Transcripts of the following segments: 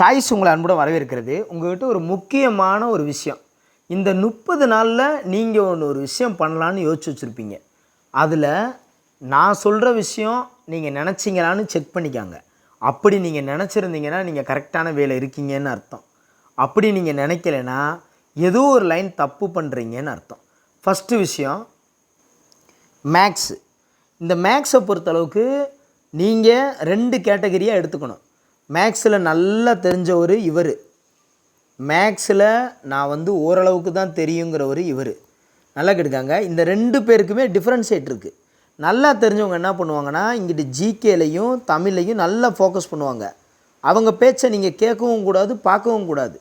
Choice உங்களை அன்புடன் வரவேற்கிறது. உங்கள்கிட்ட ஒரு முக்கியமான ஒரு விஷயம். இந்த முப்பது நாளில் நீங்கள் ஒன்று ஒரு விஷயம் பண்ணலான்னு யோசிச்சு வச்சுருப்பீங்க. அதில் நான் சொல்கிற விஷயம் நீங்கள் நினச்சிங்களான்னு செக் பண்ணிக்காங்க. அப்படி நீங்கள் நினச்சிருந்தீங்கன்னா நீங்கள் கரெக்டான வேலை இருக்கீங்கன்னு அர்த்தம். அப்படி நீங்கள் நினைக்கலைன்னா ஏதோ ஒரு லைன் தப்பு பண்ணுறீங்கன்னு அர்த்தம். ஃபஸ்ட்டு விஷயம் மேக்ஸு இந்த மேக்ஸை பொறுத்தளவுக்கு நீங்கள் ரெண்டு கேட்டகரியாக எடுத்துக்கணும். மேக்ஸில் நல்லா தெரிஞ்சவர் இவர். மேக்ஸில் நான் வந்து ஓரளவுக்கு தான் தெரியுங்கிறவர் இவர். நல்லா கேட்டுக்காங்க. இந்த ரெண்டு பேருக்குமே டிஃப்ரென்ஷேட் இருக்குது நல்லா தெரிஞ்சவங்க என்ன பண்ணுவாங்கன்னா இங்கிட்டு ஜிகேலையும் தமிழ்லையும் நல்லா ஃபோக்கஸ் பண்ணுவாங்க. அவங்க பேச்சை நீங்கள் கேட்கவும் கூடாது பார்க்கவும் கூடாது.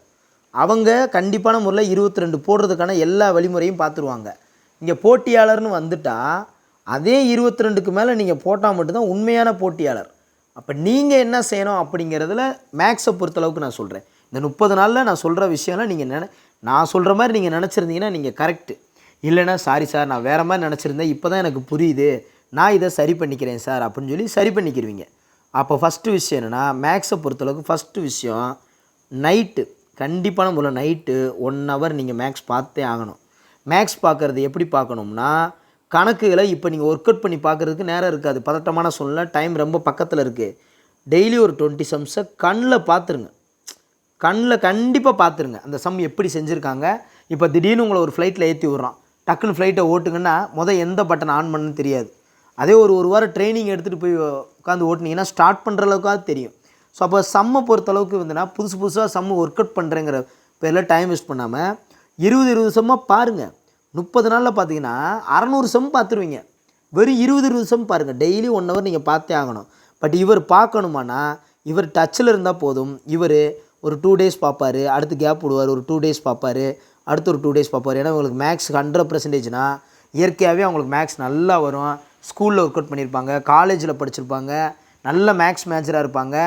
அவங்க கண்டிப்பான முறையில் இருபத்தி ரெண்டு போடுறதுக்கான எல்லா வழிமுறையும் பார்த்துருவாங்க. இங்கே போட்டியாளர்னு வந்துட்டால் அதே இருபத்தி ரெண்டுக்கு மேலே நீங்கள் போட்டால் மட்டும்தான் உண்மையான போட்டியாளர். அப்போ நீங்கள் என்ன செய்யணும் அப்படிங்கிறதுல மேக்ஸை பொறுத்தளவுக்கு நான் சொல்கிறேன் இந்த முப்பது நாளில் நான் சொல்கிற விஷயம்லாம் நீங்கள் நினை நான் சொல்கிற மாதிரி நீங்கள் நினச்சிருந்தீங்கன்னா நீங்கள் கரெக்டு இல்லைன்னா சாரி சார் நான் வேறு மாதிரி நினச்சிருந்தேன். இப்போ தான் எனக்கு புரியுது. நான் இதை சரி பண்ணிக்கிறேன் சார் அப்படின்னு சொல்லி சரி பண்ணிக்கிருவீங்க. அப்போ ஃபஸ்ட்டு விஷயம் என்னென்னா மேக்ஸை பொறுத்தளவுக்கு ஃபஸ்ட்டு விஷயம் நைட்டு கண்டிப்பான முறையில் நைட்டு ஒன் ஹவர் நீங்கள் மேக்ஸ் பார்த்தே ஆகணும். மேக்ஸ் பார்க்குறது எப்படி பார்க்கணும்னா கணக்குகளை இப்போ நீங்கள் ஒர்க் அவுட் பண்ணி பார்க்குறதுக்கு நேரம் இருக்காது. பதட்டமான சூழ்நிலை டைம் ரொம்ப பக்கத்தில் இருக்குது டெய்லி ஒரு டுவெண்ட்டி சம்ஸை கண்ணில் பார்த்துருங்க. கண்ணில் கண்டிப்பாக பார்த்துருங்க. அந்த சம் எப்படி செஞ்சுருக்காங்க. இப்போ திடீர்னு உங்களை ஒரு ஃப்ளைட்டில் ஏற்றி விட்றான். டக்குன்னு ஃப்ளைட்டை ஓட்டுங்கன்னா முதல் எந்த பட்டன் ஆன் பண்ணுன்னு தெரியாது. அதே ஒரு ஒரு வாரம் ட்ரைனிங் எடுத்துகிட்டு போய் உட்காந்து ஓட்டுனீங்கன்னா ஸ்டார்ட் பண்ணுற அளவுக்காக தெரியும். ஸோ அப்போ சம்மை பொறுத்தளவுக்கு வந்துன்னா புதுசு புதுசாக சம்மு ஒர்க் அவுட் பண்ணுறேங்கிற பேரில் டைம் வேஸ்ட் பண்ணாமல் இருபது இருபது செம்மாக பாருங்கள் முப்பது நாளில் பார்த்தீங்கன்னா அறநூறு செம் பார்த்துருவீங்க வெறும் இருபது இருபது செம் பாருங்கள் டெய்லி ஒன் ஹவர் நீங்கள் பார்த்தே ஆகணும். பட் இவர் பார்க்கணுமானா இவர் டச்சில் இருந்தால் போதும். இவர் ஒரு டூ டேஸ் பார்ப்பார் அடுத்து கேப் விடுவார் ஒரு டூ டேஸ் பார்ப்பார் அடுத்து ஒரு டூ டேஸ் பார்ப்பார் ஏன்னா உங்களுக்கு மேக்ஸ் ஹண்ட்ரட் பர்சன்டேஜ்னா இயற்கையாகவே அவங்களுக்கு மேக்ஸ் நல்லா வரும். ஸ்கூலில் ஒர்க் அவுட் பண்ணியிருப்பாங்க காலேஜில் படிச்சிருப்பாங்க நல்ல மேக்ஸ் மேஜராக இருப்பாங்க.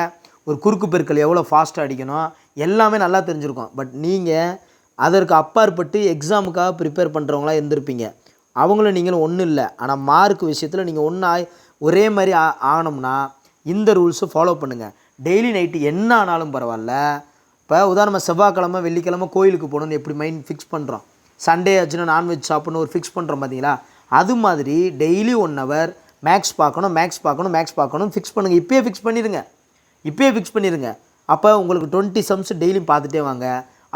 ஒரு குறுக்கு பெருக்கள் எவ்வளோ ஃபாஸ்ட்டாக அடிக்கணும் எல்லாமே நல்லா தெரிஞ்சிருக்கும். பட் நீங்கள் அதற்கு அப்பாற்பட்டு எக்ஸாமுக்காக ப்ரிப்பேர் பண்ணுறவங்களாம் இருந்திருப்பீங்க. அவங்களும் நீங்களும் ஒன்றும் இல்லை. ஆனால் மார்க் விஷயத்தில் நீங்கள் ஒன்று ஆய் ஒரே மாதிரி ஆ ஆகணும்னா இந்த ரூல்ஸை ஃபாலோ பண்ணுங்கள் டெய்லி நைட்டு என்ன ஆனாலும் பரவாயில்ல. இப்போ உதாரணமாக செவ்வாய்க்கிழமை வெள்ளிக்கிழமை கோயிலுக்கு போகணுன்னு எப்படி மைண்ட் ஃபிக்ஸ் பண்ணுறோம் சண்டே ஆச்சுன்னா நான்வெஜ் சாப்பிட்ணும் ஒரு ஃபிக்ஸ் பண்ணுறோம் பார்த்தீங்களா அது மாதிரி டெய்லி ஒன் ஹவர் மேக்ஸ் பார்க்கணும் மேக்ஸ் பார்க்கணும் மேக்ஸ் பார்க்கணும் ஃபிக்ஸ் பண்ணுங்கள் இப்போயே ஃபிக்ஸ் பண்ணிடுங்க இப்போயே ஃபிக்ஸ் பண்ணிடுங்க அப்போ உங்களுக்கு டுவெண்ட்டி சம்ஸ் டெய்லியும் பார்த்துட்டே வாங்க.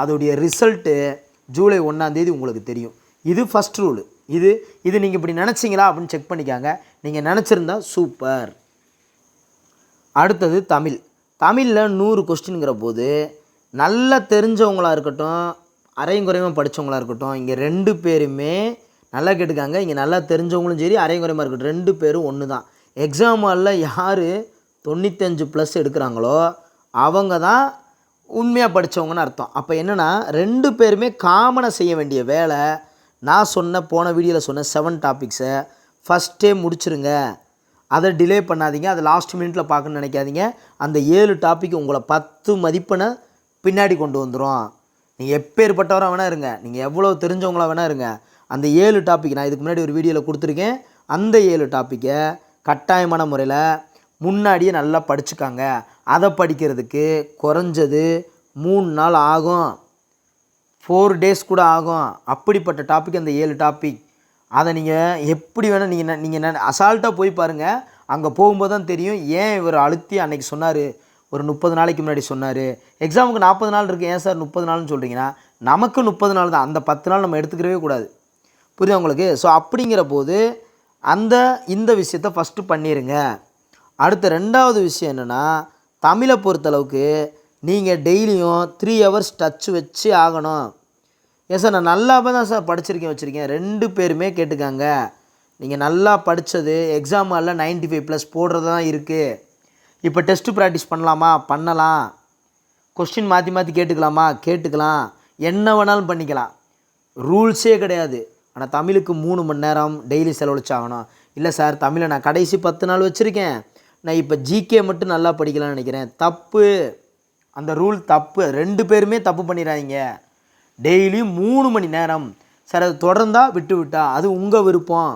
அதோடைய ரிசல்ட்டு ஜூலை ஒன்றாந்தேதி உங்களுக்கு தெரியும். இது ஃபஸ்ட் ரூல் இது இது நீங்கள் இப்படி நினச்சிங்களா அப்படின்னு செக் பண்ணிக்காங்க. நீங்கள் நினச்சிருந்தா சூப்பர் அடுத்தது தமிழ். தமிழில் நூறு கொஸ்டின்ங்கிற போது நல்லா தெரிஞ்சவங்களாக இருக்கட்டும் அரையும் குறையுமா படித்தவங்களா இருக்கட்டும் இங்கே ரெண்டு பேருமே நல்லா கேட்டுக்காங்க. இங்கே நல்லா தெரிஞ்சவங்களும் சரி அரையும் குறையுமா இருக்கட்டும் ரெண்டு பேரும் ஒன்று தான் எக்ஸாம் ஹாலில் யார் தொண்ணூத்தஞ்சு ப்ளஸ் எடுக்கிறாங்களோ அவங்க தான் உண்மையாக படித்தவங்கன்னு அர்த்தம். அப்போ என்னென்னா ரெண்டு பேருமே காமனாக செய்ய வேண்டிய வேலை நான் சொன்ன போன வீடியோவில் சொன்ன செவன் டாபிக்ஸை ஃபஸ்ட்டே முடிச்சுருங்க. அதை டிலே பண்ணாதீங்க. அதை லாஸ்ட் மினிட்ல பார்க்கணும்னு நினைக்காதீங்க. அந்த ஏழு டாபிக் உங்களை பத்து மதிப்பெண்ணை பின்னாடி கொண்டு வந்துடும் நீங்கள் எப்பேற்பட்டவராக வேணா இருங்க. நீங்கள் எவ்வளோ தெரிஞ்சவங்களா வேணா இருங்க. அந்த ஏழு டாபிக் நான் இதுக்கு முன்னாடி ஒரு வீடியோவில் கொடுத்துருக்கேன். அந்த ஏழு டாப்பிக்கை கட்டாயமான முறையில் முன்னாடியே நல்லா படிச்சுக்காங்க. அதை படிக்கிறதுக்கு குறைஞ்சது மூணு நாள் ஆகும். ஃபோர் டேஸ் கூட ஆகும். அப்படிப்பட்ட டாபிக் அந்த ஏழு டாபிக் அதை நீங்கள் எப்படி வேணால் நீங்கள் நீங்கள் அசால்ட்டாக போய் பாருங்கள் அங்கே போகும்போது தான் தெரியும். ஏன் இவர் அழுத்தி அன்றைக்கி சொன்னார்? ஒரு முப்பது நாளைக்கு முன்னாடி சொன்னார். எக்ஸாமுக்கு நாற்பது நாள் இருக்குது ஏன் சார் முப்பது நாள்னு சொல்கிறீங்கன்னா நமக்கு முப்பது நாள் தான். அந்த பத்து நாள் நம்ம எடுத்துக்கிறவே கூடாது. புரியுது உங்களுக்கு? ஸோ அப்படிங்கிற போது அந்த இந்த விஷயத்த ஃபஸ்ட்டு பண்ணிடுங்க அடுத்த ரெண்டாவது விஷயம் என்னென்னா தமிழை பொறுத்தளவுக்கு நீங்கள் டெய்லியும் த்ரீ ஹவர்ஸ் டச் வச்சு ஆகணும். ஏன் சார் நான் நல்லாவே தான் சார் படிச்சிருக்கேன் வச்சுருக்கேன். ரெண்டு பேருமே கேட்டுக்காங்க. நீங்கள் நல்லா படித்தது எக்ஸாம் ஹாலில் நைன்ட்டி ஃபைவ் ப்ளஸ் போடுறது தான் இருக்குது இப்போ டெஸ்ட்டு ப்ராக்டிஸ் பண்ணலாமா? பண்ணலாம். கொஸ்டின் மாற்றி மாற்றி கேட்டுக்கலாமா? கேட்டுக்கலாம். என்ன வேணாலும் பண்ணிக்கலாம். ரூல்ஸே கிடையாது. ஆனால் தமிழுக்கு மூணு மணி நேரம் டெய்லி செலவழிச்சாகணும். இல்லை சார் தமிழை நான் கடைசி பத்து நாள் வச்சுருக்கேன். நான் இப்போ ஜிகே மட்டும் நல்லா படிக்கலாம்னு நினைக்கிறேன். தப்பு அந்த ரூல் தப்பு. ரெண்டு பேருமே தப்பு பண்ணிடாதீங்க டெய்லியும் மூணு மணி நேரம். சார் அது தொடர்ந்தால் விட்டு விட்டா அது உங்கள் விருப்பம்.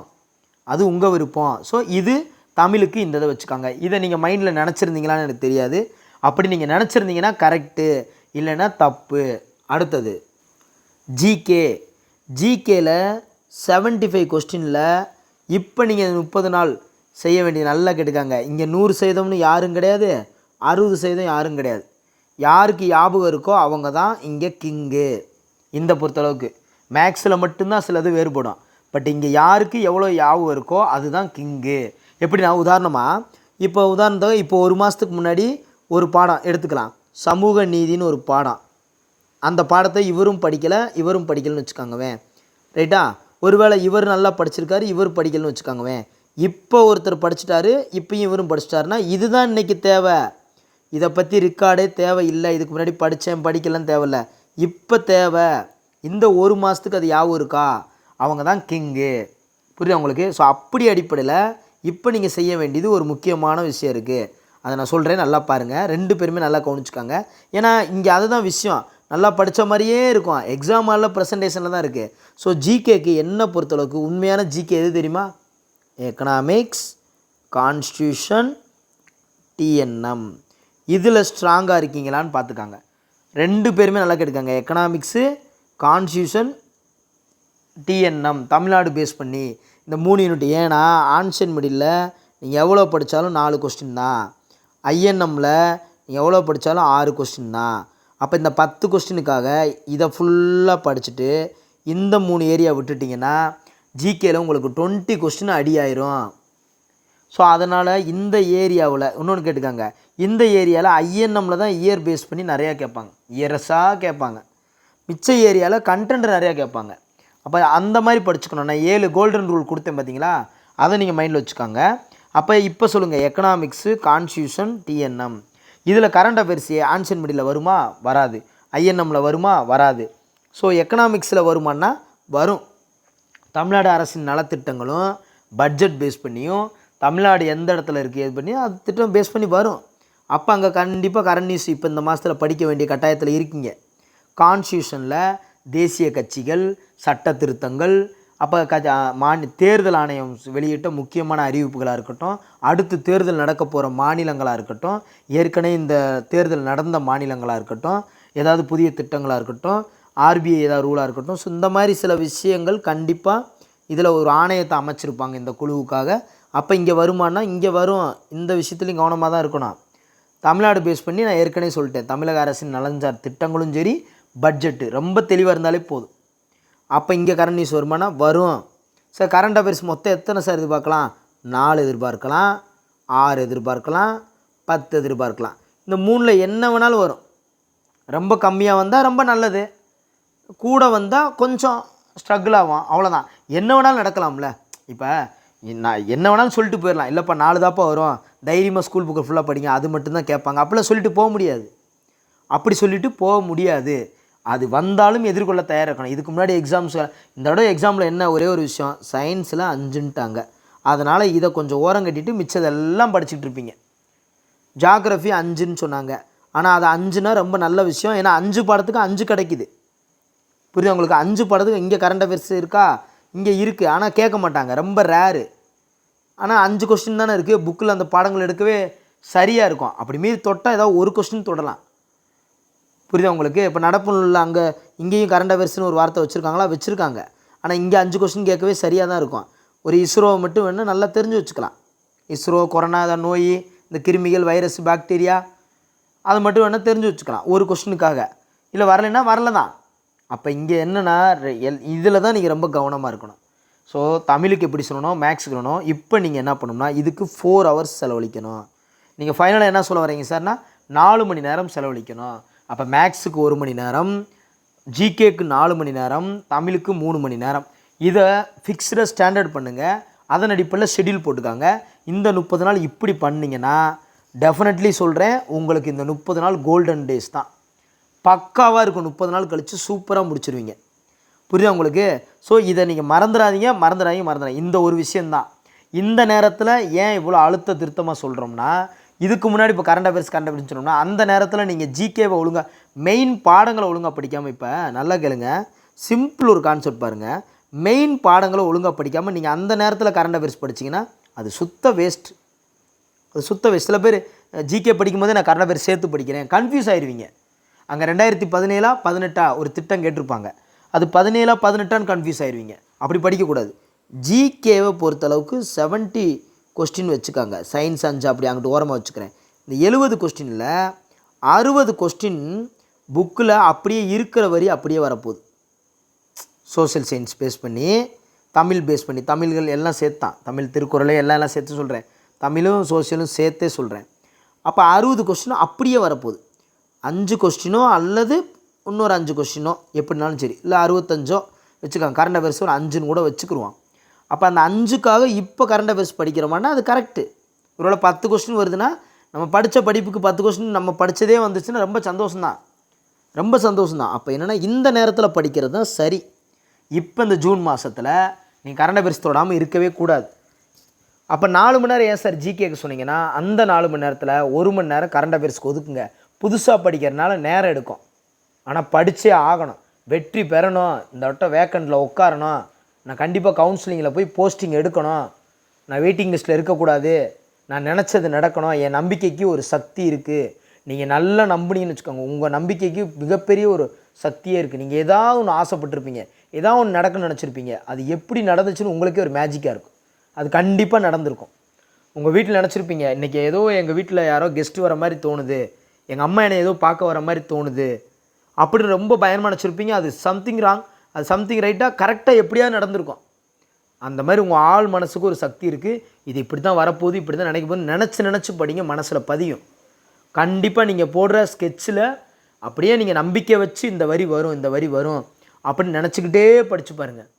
அது உங்கள் விருப்பம். ஸோ இது தமிழுக்கு இந்த இதை வச்சுக்காங்க. இதை நீங்கள் மைண்டில் நினச்சிருந்தீங்களான்னு எனக்கு தெரியாது. அப்படி நீங்கள் நினச்சிருந்தீங்கன்னா கரெக்டு இல்லைன்னா தப்பு. அடுத்தது ஜிகே ஜிகேயில் செவன்ட்டி ஃபைவ் கொஸ்டினில் இப்போ நீங்கள் முப்பது நாள் செய்ய வேண்டிய நல்லா கேட்டுக்காங்க இங்கே நூறு சதவீதம்னு யாரும் கிடையாது. அறுபது சதவீதம் யாரும் கிடையாது. யாருக்கு ஞாபகம் இருக்கோ அவங்க தான் இங்கே கிங்கு இந்த பொறுத்தளவுக்கு. மேக்ஸில் மட்டும்தான் சிலது வேறுபடும். பட் இங்கே யாருக்கு எவ்வளோ ஞாபகம் இருக்கோ அதுதான் கிங்கு எப்படி நான் உதாரணமாக இப்போ உதாரணத்துக்கு இப்போ ஒரு மாதத்துக்கு முன்னாடி ஒரு பாடம் எடுத்துக்கலாம். சமூக நீதின்னு ஒரு பாடம். அந்த பாடத்தை இவரும் படிக்கலை இவரும் படிக்கலைன்னு வச்சுக்கோங்கவேன் ரைட்டா ஒருவேளை இவர் நல்லா படிச்சிருக்காரு இவர் படிக்கலைன்னு வச்சுக்காங்கவேன் இப்போ ஒருத்தர் படிச்சிட்டாரு இப்பயும் இவரும் படிச்சிட்டாருன்னா இதுதான் இன்னைக்கு தேவை. இதை பற்றி ரெக்கார்டே தேவை இல்லை இதுக்கு முன்னாடி படித்தேன் படிக்கலன்னு தேவையில்ல. இப்போ தேவை. இந்த ஒரு மாதத்துக்கு அது யாவும் இருக்கா? அவங்க தான் கிங்கு. புரியுது உங்களுக்கு? ஸோ அப்படி அடிப்படையில் இப்போ நீங்கள் செய்ய வேண்டியது ஒரு முக்கியமான விஷயம் இருக்குது அதை நான் சொல்கிறேன் நல்லா பாருங்கள் ரெண்டு பேருமே நல்லா கவனிச்சுக்காங்க. ஏன்னா இங்கே அதுதான் விஷயம். நல்லா படித்த மாதிரியே இருக்கும். எக்ஸாம் ஹாலில் ப்ரெசன்டேஷனில் தான் இருக்குது ஸோ ஜிகேக்கு என்ன பொறுத்தளவுக்கு உண்மையான ஜிகே எது தெரியுமா? எக்கனாமிக்ஸ் கான்ஸ்டியூஷன் டிஎன்எம் இதில் ஸ்ட்ராங்காக இருக்கீங்களான்னு பார்த்துக்காங்க. ரெண்டு பேருமே நல்லா கேட்டுக்காங்க economics constitution TNM Tamil Nadu base பண்ணி. இந்த மூணு யூனிட் ஏன்னா ஆன்சன் மிடில் நீங்கள் எவ்வளோ படித்தாலும் நாலு கொஸ்டின் தான். ஐஎன்எம்மில் நீங்கள் எவ்வளோ படித்தாலும் ஆறு கொஸ்டின் தான். அப்போ இந்த பத்து கொஸ்டினுக்காக இதை ஃபுல்லாக படிச்சுட்டு இந்த மூணு ஏரியா விட்டுட்டிங்கன்னா ஜிகேல உங்களுக்கு டுவெண்ட்டி கொஸ்டின் அடி ஆயிரும் ஸோ அதனால் இந்த ஏரியாவில் இன்னொன்று கேட்டுக்காங்க. இந்த ஏரியாவில் ஐஎன்எம்மில் தான் இயர் பேஸ் பண்ணி நிறையா கேட்பாங்க. இயர்ஸாக கேட்பாங்க. மிச்ச ஏரியாவில் கண்டென்ட் நிறையா கேட்பாங்க. அப்போ அந்த மாதிரி படிச்சுக்கணும். நான் ஏழு கோல்டன் ரூல் கொடுத்தேன் பார்த்தீங்களா அதை நீங்கள் மைண்டில் வச்சுக்கோங்க. அப்போ இப்போ சொல்லுங்கள் எக்கனாமிக்ஸு கான்ஸ்டியூஷன் டிஎன்எம் இதில் கரண்ட் அஃபேர்ஸ் ஆன்சன் மீடியில் வருமா? வராது. ஐஎன்எம்மில் வருமா? வராது. ஸோ எக்கனாமிக்ஸில் வருமானா வரும். தமிழ்நாடு அரசின் நலத்திட்டங்களும் பட்ஜெட் பேஸ் பண்ணியும் தமிழ்நாடு எந்த இடத்துல இருக்குது இது பண்ணி அது திட்டம் பேஸ் பண்ணி வரும். அப்போ அங்கே கண்டிப்பாக கரண்ட் நியூஸ் இப்போ இந்த மாதத்தில் படிக்க வேண்டிய கட்டாயத்தில் இருக்கீங்க. கான்ஸ்டியூஷனில் தேசிய கட்சிகள் சட்ட திருத்தங்கள் அப்போ க மாநி தேர்தல் ஆணையம் வெளியிட்ட முக்கியமான அறிவிப்புகளாக இருக்கட்டும் அடுத்து தேர்தல் நடக்க போகிற மாநிலங்களாக இருக்கட்டும் ஏற்கனவே இந்த தேர்தல் நடந்த மாநிலங்களாக இருக்கட்டும் ஏதாவது புதிய திட்டங்களாக இருக்கட்டும் ஆர்பிஐ ஏதாவது ரூலாக இருக்கட்டும். ஸோ இந்த மாதிரி சில விஷயங்கள் கண்டிப்பாக இதில் ஒரு ஆணையத்தை அமைச்சிருப்பாங்க இந்த குழுவுக்காக. அப்போ இங்கே வருமானா இங்கே வரும் இந்த விஷயத்துலையும் கவனமாக தான் இருக்கணும். தமிழ்நாடு பேஸ் பண்ணி நான் ஏற்கனவே சொல்லிட்டேன். தமிழக அரசின் நலஞ்சார் திட்டங்களும் சரி பட்ஜெட்டு ரொம்ப தெளிவாக இருந்தாலே போதும். அப்போ இங்கே கரண்ட் நியூஸ் வருமானா வரும். சார் கரண்ட் அஃபேர்ஸ் மொத்தம் எத்தனை சார் எதிர்பார்க்கலாம்? நாலு எதிர்பார்க்கலாம் ஆறு எதிர்பார்க்கலாம் பத்து எதிர்பார்க்கலாம். இந்த மூணில் என்ன வேணாலும் வரும். ரொம்ப கம்மியாக வந்தால் ரொம்ப நல்லது. கூட வந்தால் கொஞ்சம் ஸ்ட்ரகிள் ஆகும் அவ்வளோதான் என்ன வேணாலும் நடக்கலாம்ல. இப்போ நான் என்ன வேணாலும் சொல்லிட்டு போயிடலாம். இல்லைப்பா நாலு தாப்பா வரும். தைரியமாக ஸ்கூல் புக்கை ஃபுல்லாக படிங்க. அது மட்டும்தான் கேட்பாங்க. அப்படிலாம் சொல்லிட்டு போக முடியாது. அப்படி சொல்லிட்டு போக முடியாது. அது வந்தாலும் எதிர்கொள்ள தயாராக இருக்கணும். இதுக்கு முன்னாடி எக்ஸாம்ஸ் இந்த தடவை எக்ஸாமில் என்ன ஒரே ஒரு விஷயம். சயின்ஸில் அஞ்சுன்ட்டாங்க. அதனால் இதை கொஞ்சம் ஓரம் கட்டிட்டு மிச்சதெல்லாம் படிச்சுட்டு இருப்பீங்க. ஜாகிரஃபி அஞ்சுன்னு சொன்னாங்க. ஆனால் அது அஞ்சுனா ரொம்ப நல்ல விஷயம். ஏன்னா அஞ்சு பாடத்துக்கு அஞ்சு கிடைக்குது. புரியுது? உங்களுக்கு அஞ்சு படத்துக்கு இங்கே கரண்ட் அஃபேர்ஸ் இருக்கா? இங்கே இருக்குது ஆனால் கேட்க மாட்டாங்க. ரொம்ப ரேரு ஆனால் அஞ்சு கொஸ்டின் தானே இருக்குது புக்கில் அந்த பாடங்கள் எடுக்கவே சரியாக இருக்கும். அப்படி மீறி தொட்டால் ஏதாவது ஒரு கொஸ்டின் தொடலாம். புரியுதா உங்களுக்கு? இப்போ நடப்பு உள்ள அங்கே இங்கேயும் கரண்ட் அஃபேர்ஸ்னு ஒரு வார்த்தை வச்சுருக்காங்களா? வச்சுருக்காங்க. ஆனால் இங்கே அஞ்சு கொஸ்டின் கேட்கவே சரியாக தான் இருக்கும். ஒரு இஸ்ரோவை மட்டும் வேணும் நல்லா தெரிஞ்சு வச்சுக்கலாம். இஸ்ரோ கொரோனா நோய் இந்த கிருமிகள் வைரஸ் பாக்டீரியா அதை மட்டும் வேணால் தெரிஞ்சு வச்சுக்கலாம். ஒரு கொஸ்டினுக்காக இல்லை வரலைன்னா வரல தான் அப்போ இங்கே என்னென்னா எல் இதில் தான் நீங்கள் ரொம்ப கவனமாக இருக்கணும். ஸோ தமிழுக்கு எப்படி சொல்லணும் மேக்ஸ் சொல்லணும் இப்போ நீங்கள் என்ன பண்ணணும்னா இதுக்கு ஃபோர் ஹவர்ஸ் செலவழிக்கணும். நீங்கள் ஃபைனலாக என்ன சொல்ல வரீங்க சார்னா நாலு மணி நேரம் செலவழிக்கணும். அப்போ மேக்ஸுக்கு ஒரு மணி நேரம் ஜிகேக்கு நாலு மணி நேரம் தமிழுக்கு மூணு மணி நேரம். இதை ஃபிக்ஸ்டாக ஸ்டாண்டர்ட் பண்ணுங்கள் அதன் அடிப்படையில் ஷெட்யூல் போட்டுக்காங்க. இந்த முப்பது நாள் இப்படி பண்ணீங்கன்னா டெஃபினெட்லி சொல்கிறேன் உங்களுக்கு இந்த முப்பது நாள் கோல்டன் டேஸ் தான். பக்காவாக இருக்கும் முப்பது நாள் கழித்து சூப்பராக முடிச்சிருவீங்க. புரியுதா உங்களுக்கு? ஸோ இதை நீங்கள் மறந்துடாதீங்க மறந்துடாதீங்க மறந்துடாதீங்க. இந்த ஒரு விஷயந்தான் இந்த நேரத்தில் ஏன் இவ்வளோ அழுத்த திருத்தமாக சொல்கிறோம்னா இதுக்கு முன்னாடி இப்போ கரண்ட் அஃபேர்ஸ் கரண்ட் அஃபேர்ஸ் சொன்னோம்னா அந்த நேரத்தில் நீங்கள் ஜிகேவை ஒழுங்காக மெயின் பாடங்களை ஒழுங்காக படிக்காமல் இப்போ நல்லா கேளுங்க. சிம்பிள் ஒரு கான்செப்ட் பாருங்கள் மெயின் பாடங்களை ஒழுங்காக படிக்காமல் நீங்கள் அந்த நேரத்தில் கரண்ட் அஃபேர்ஸ் படிச்சீங்கன்னா அது சுத்த வேஸ்ட் அது சுத்த வேஸ்ட் சில பேர் ஜிகே படிக்கும்போதே நான் கரண்ட் அஃபேர்ஸ் சேர்த்து படிக்கிறேன். கன்ஃபியூஸ் ஆயிடுவீங்க அங்கே ரெண்டாயிரத்தி பதினேழா பதினெட்டா ஒரு திட்டம் கேட்டிருப்பாங்க. அது பதினேழா பதினெட்டான்னு கன்ஃபியூஸ் ஆயிடுவீங்க அப்படி படிக்கக்கூடாது. ஜிகேவை பொறுத்தளவுக்கு செவன்ட்டி கொஸ்டின் வச்சுக்காங்க. சயின்ஸ் அஞ்சு அப்படி அங்கிட்டு ஓரமாக வச்சுக்கிறேன். இந்த எழுபது கொஸ்டினில் அறுபது கொஸ்டின் புக்கில் அப்படியே இருக்கிற வரி அப்படியே வரப்போகுது. சோஷியல் சயின்ஸ் பேஸ் பண்ணி தமிழ் பேஸ் பண்ணி தமிழ்கள் எல்லாம் சேர்த்தான். தமிழ் திருக்குறளையும் எல்லாம் எல்லாம் சேர்த்து சொல்கிறேன் தமிழும் சோஷியலும் சேர்த்தே சொல்கிறேன் அப்போ அறுபது கொஸ்டின் அப்படியே வரப்போகுது. அஞ்சு கொஸ்டினோ அல்லது இன்னொரு அஞ்சு கொஸ்டினோ எப்படினாலும் சரி இல்லை அறுபத்தஞ்சோ வச்சுக்காங்க. கரண்ட் அஃபேர்ஸ் ஒரு அஞ்சுன்னு கூட வச்சுக்கிருவான். அப்போ அந்த அஞ்சுக்காக இப்போ கரண்ட் அஃபேர்ஸ் படிக்கிறோமான்னா அது கரெக்டு ஒருவேளை பத்து கொஸ்டின் வருதுன்னா நம்ம படித்த படிப்புக்கு பத்து கொஸ்டின் நம்ம படித்ததே வந்துச்சுன்னா ரொம்ப சந்தோஷம்தான். ரொம்ப சந்தோஷம்தான். அப்போ என்னென்னா இந்த நேரத்தில் படிக்கிறது தான் சரி. இப்போ இந்த ஜூன் மாதத்தில் நீங்கள் கரண்ட் அஃபேர்ஸ் தொடாமல் இருக்கவே கூடாது. அப்போ நாலு மணி நேரம் ஏன் சார் ஜிகேக்கு சொன்னீங்கன்னா அந்த நாலு மணி நேரத்தில் ஒரு மணி நேரம் கரண்ட் அஃபேர்ஸ்க்கு ஒதுக்குங்க. புதுசாக படிக்கிறதுனால நேரம் எடுக்கும். ஆனால் படித்தே ஆகணும். வெற்றி பெறணும். இந்த வட்டம் வேக்கண்டில் உட்காரணும். நான் கண்டிப்பாக கவுன்சிலிங்கில் போய் போஸ்டிங் எடுக்கணும். நான் வெயிட்டிங் லிஸ்ட்டில் இருக்கக்கூடாது. நான் நினச்சது நடக்கணும். என் நம்பிக்கைக்கு ஒரு சக்தி இருக்குது நீங்கள் நல்லா நம்புனீங்கன்னு வச்சுக்கோங்க. உங்கள் நம்பிக்கைக்கு மிகப்பெரிய ஒரு சக்தியே இருக்குது நீங்கள் ஏதாவது ஒன்று ஆசைப்பட்டிருப்பீங்க. ஏதாவது ஒன்று நடக்குன்னு நினச்சிருப்பீங்க. அது எப்படி நடந்துச்சுன்னு உங்களுக்கே ஒரு மேஜிக்காக இருக்கும். அது கண்டிப்பாக நடந்திருக்கும். உங்கள் வீட்டில் நினச்சிருப்பீங்க. இன்றைக்கி ஏதோ எங்கள் வீட்டில் யாரோ கெஸ்ட்டு வர மாதிரி தோணுது. எங்கள் அம்மா என்னை ஏதோ பார்க்க வர மாதிரி தோணுது. அப்படின்னு ரொம்ப பயமாக நினச்சிருப்பீங்க அது சம்திங் ராங் அது சம்திங் ரைட்டாக கரெக்டாக எப்படியாவது நடந்திருக்கும். அந்த மாதிரி உங்கள் ஆள் மனசுக்கு ஒரு சக்தி இருக்குது இது இப்படி தான் வரப்போகுது இப்படி தான் நினைக்க போகுது நினச்சி நினச்சி படிங்க மனசில் பதியும். கண்டிப்பாக நீங்கள் போடுற ஸ்கெட்சில் அப்படியே நீங்கள் நம்பிக்கை வச்சு இந்த வரி வரும் இந்த வரி வரும் அப்படின்னு நினச்சிக்கிட்டே படித்து பாருங்கள்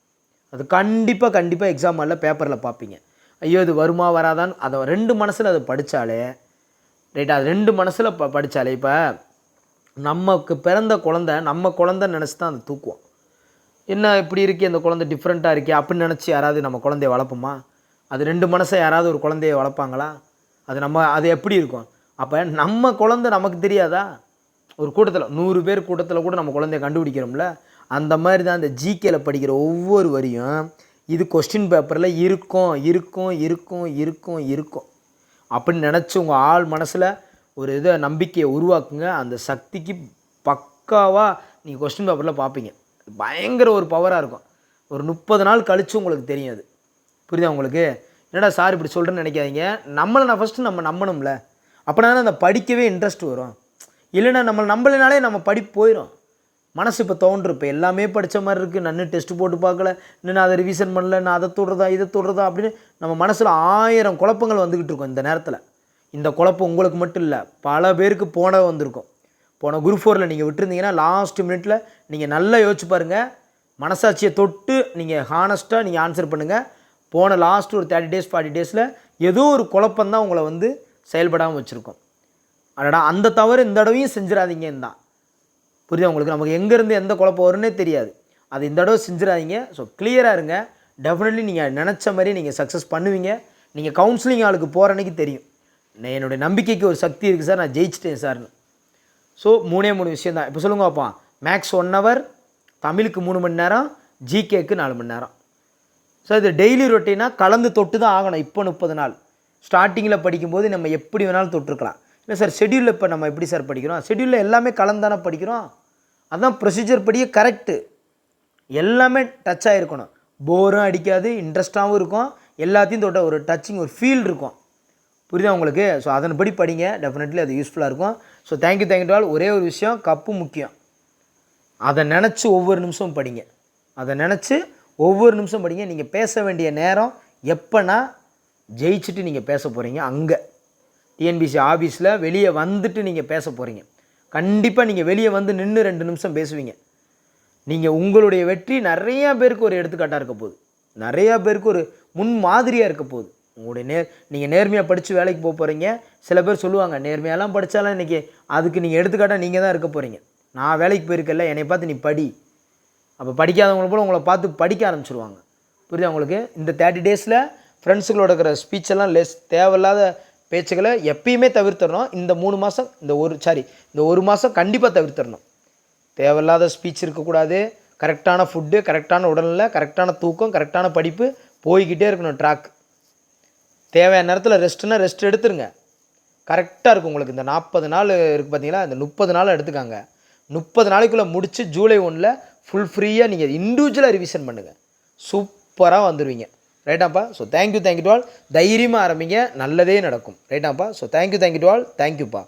அது கண்டிப்பாக கண்டிப்பாக எக்ஸாம் எல்லாம் பேப்பரில் பார்ப்பீங்க. ஐயோ இது வருமா வராதான்னு. அதை ரெண்டு மனசில் அதை படித்தாலே ரைட் அது ரெண்டு மனசில் ப படித்தாலே இப்போ நமக்கு பிறந்த குழந்த நம்ம குழந்தை நினச்சி தான் அதை தூக்குவோம் என்ன இப்படி இருக்கே அந்த குழந்தை டிஃப்ரெண்ட்டாக இருக்கே அப்படின்னு நினச்சி யாராவது நம்ம குழந்தைய வளர்ப்போமா? அது ரெண்டு மனசை யாராவது ஒரு குழந்தைய வளர்ப்பாங்களா? அது நம்ம அது எப்படி இருக்கும்? அப்போ நம்ம குழந்தை நமக்கு தெரியாதா? ஒரு கூட்டத்தில் நூறு பேர் கூட்டத்தில் கூட நம்ம குழந்தைய கண்டுபிடிக்கிறோம்ல அந்த மாதிரி தான் அந்த ஜிகேல படிக்கிற ஒவ்வொரு வரியும் இது கொஸ்டின் பேப்பரில் இருக்கும் இருக்கும் இருக்கும் இருக்கும் இருக்கும். அப்படின்னு நினச்சி உங்கள் ஆள் மனசில் ஒரு இதை நம்பிக்கையை உருவாக்குங்க. அந்த சக்திக்கு பக்காவாக நீங்கள் கொஸ்டின் பேப்பரில் பார்ப்பீங்க பயங்கர ஒரு பவராக இருக்கும். ஒரு முப்பது நாள் கழித்து உங்களுக்கு தெரியும் அது. புரியுதா உங்களுக்கு? என்னடா சார் இப்படி சொல்கிறேன்னு நினைக்காதீங்க. நம்மளை நான் ஃபஸ்ட்டு நம்ம நம்பணும்ல. அப்படின்னா அந்த படிக்கவே இன்ட்ரெஸ்ட் வரும். இல்லைன்னா நம்மளை நம்பலைனாலே நம்ம படிப்பு போயிடும் மனசு இப்போ தோன்று இப்போ எல்லாமே படித்த மாதிரி இருக்குது நான் டெஸ்ட் போட்டு பார்க்கல. இன்னும் நான் அதை ரிவிஷன் பண்ணல. நான் அதை தொடுறதா இதை தொடுறதா அப்படின்னு நம்ம மனசில் ஆயிரம் குழப்பங்கள் வந்துக்கிட்டு இருக்கும் இந்த நேரத்தில். இந்த குழப்பம் உங்களுக்கு மட்டும் இல்லை பல பேருக்கு போன வந்திருக்கும். போன குரூப் ஃபோரில் நீங்கள் விட்டுருந்தீங்கன்னா லாஸ்ட் மினிட்ல நீங்கள் நல்லா யோசிச்சு பாருங்கள் மனசாட்சியை தொட்டு நீங்கள் ஹானஸ்ட்டாக நீங்கள் ஆன்சர் பண்ணுங்கள் போன லாஸ்ட் ஒரு தேர்ட்டி டேஸ் ஃபார்ட்டி டேஸில் ஏதோ ஒரு குழப்பம் தான் உங்களை வந்து செயல்படாமல் வச்சுருக்கோம். அடடா அந்த தவறு இந்த தடவையும் செஞ்சிடாதீங்கன்னு தான். புரியுதா உங்களுக்கு? நமக்கு எங்கேருந்து எந்த குழப்பம் வரும்னே தெரியாது. அது இந்த தடவை செஞ்சிடாதீங்க. ஸோ கிளியராக இருங்க. டெஃபினெட்லி நீங்கள் நினச்ச மாதிரி நீங்கள் சக்ஸஸ் பண்ணுவீங்க. நீங்கள் கவுன்சிலிங் ஆளுக்கு போகிற அன்னைக்கு தெரியும். நான் என்னுடைய நம்பிக்கைக்கு ஒரு சக்தி இருக்குது சார். நான் ஜெயிச்சிட்டேன் சார்னு. ஸோ மூணே மூணு விஷயம் தான். இப்போ சொல்லுங்க பாப்பா மேக்ஸ் ஒன் ஹவர் தமிழுக்கு மூணு மணி நேரம் ஜிகேக்கு நாலு மணி நேரம். ஸோ இது டெய்லி ரொட்டீனாக கலந்து தொட்டு தான் ஆகணும். இப்போ முப்பது நாள். ஸ்டார்டிங்கில் படிக்கும்போது நம்ம எப்படி வேணாலும் தொட்டிருக்கலாம். இல்லை சார் ஷெட்யூலில் இப்போ நம்ம எப்படி சார் படிக்கிறோம்? ஷெட்யூலில் எல்லாமே கலந்தானே படிக்கிறோம்? அதான் ப்ரொசீஜர் படியே கரெக்டு எல்லாமே டச் ஆகிருக்கணும் போரும் அடிக்காது இன்ட்ரெஸ்ட்டாகவும் இருக்கும். எல்லாத்தையும் தொட்ட ஒரு டச்சிங் ஒரு ஃபீல் இருக்கும். புரியுதா உங்களுக்கு? ஸோ அதன்படி படிங்க. டெஃபினெட்லி அது யூஸ்ஃபுல்லாக இருக்கும். ஸோ தேங்க்யூ தேங்க்யூ ஆல் ஒரே ஒரு விஷயம் கப்பு முக்கியம். அதை நினச்சி ஒவ்வொரு நிமிஷமும் படிங்க. அதை நினச்சி ஒவ்வொரு நிமிஷம் படிங்க. நீங்கள் பேச வேண்டிய நேரம் எப்போனா ஜெயிச்சுட்டு நீங்கள் பேச போகிறீங்க அங்கே. டிஎன்பிசி ஆஃபீஸில் வெளியே வந்துட்டு நீங்கள் பேச போகிறீங்க கண்டிப்பாக நீங்கள் வெளியே வந்து நின்று ரெண்டு நிமிஷம் பேசுவீங்க. நீங்கள் உங்களுடைய வெற்றி நிறையா பேருக்கு ஒரு எடுத்துக்காட்டாக இருக்க போகுது. நிறையா பேருக்கு ஒரு முன் மாதிரியாக இருக்க போகுது. உங்களுடைய நேர் நீங்கள் நேர்மையாக படித்து வேலைக்கு போக போகிறீங்க சில பேர் சொல்லுவாங்க நேர்மையாலாம் படித்தாலும் இன்றைக்கி அதுக்கு நீங்கள் எடுத்துக்காட்டாக நீங்கள் தான் இருக்க போகிறீங்க நான் வேலைக்கு போயிருக்கல என்னை பார்த்து நீ படி. அப்போ படிக்காதவங்கள போல உங்களை பார்த்து படிக்க ஆரம்பிச்சிருவாங்க. புரியுதா உங்களுக்கு? இந்த தேர்ட்டி டேஸில் ஃப்ரெண்ட்ஸுகளோட இருக்கிற ஸ்பீச்செல்லாம் லெஸ் தேவையில்லாத பேச்சுக்களை எப்பயுமே தவிர்த்தரணும் இந்த மூணு மாதம் இந்த ஒரு சாரி இந்த ஒரு மாதம் கண்டிப்பாக தவிர்த்தரணும் தேவையில்லாத ஸ்பீச் இருக்கக்கூடாது. கரெக்டான ஃபுட்டு கரெக்டான உடல்நிலை கரெக்டான தூக்கம் கரெக்டான படிப்பு போய்கிட்டே இருக்கணும் ட்ராக் தேவையான நேரத்தில் ரெஸ்ட்னா ரெஸ்ட் எடுத்துருங்க. கரெக்டாக இருக்கும் உங்களுக்கு. இந்த நாற்பது நாள் இருக்குது பார்த்தீங்களா இந்த முப்பது நாள் எடுத்துக்காங்க. முப்பது நாளைக்குள்ளே முடித்து ஜூலை ஒன்றில் ஃபுல் ஃப்ரீயாக நீங்கள் இண்டிவிஜுவலாக ரிவிஷன் பண்ணுங்கள் சூப்பராக வந்துடுவீங்க ரைட்டாப்பா so thank you thank you to all தைரியமாக ஆரம்பிங்க. நல்லதே நடக்கும். ரைட்டாப்பா so thank you thank you to all தேங்க்யூப்பா